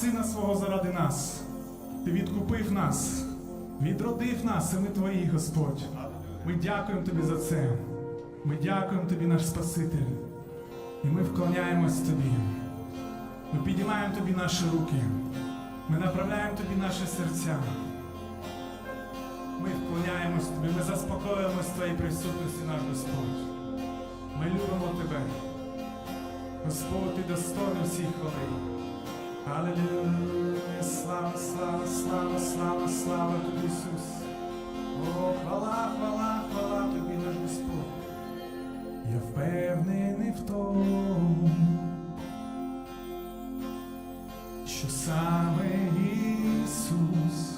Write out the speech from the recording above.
сина свого заради нас. Ти відкупив нас, відродив нас, ми твої, Господь. Ми дякуємо тобі за це. Ми дякуємо тобі, наш Спаситель. І ми вклоняємось тобі. Ми підіймаємо тобі наші руки. Ми направляємо тобі наші серця. Ми вклоняємось тобі, ми заспокоїмось твоїй присутності, наш Господь. Ми любимо тебе. Господь, ти достойний всіх хвали. Аллилуйя, слава, слава, слава, слава, слава тобі, Ісус. О, хвала, хвала, хвала тобі, наш Господь. Я впевнений в тому, що саме Ісус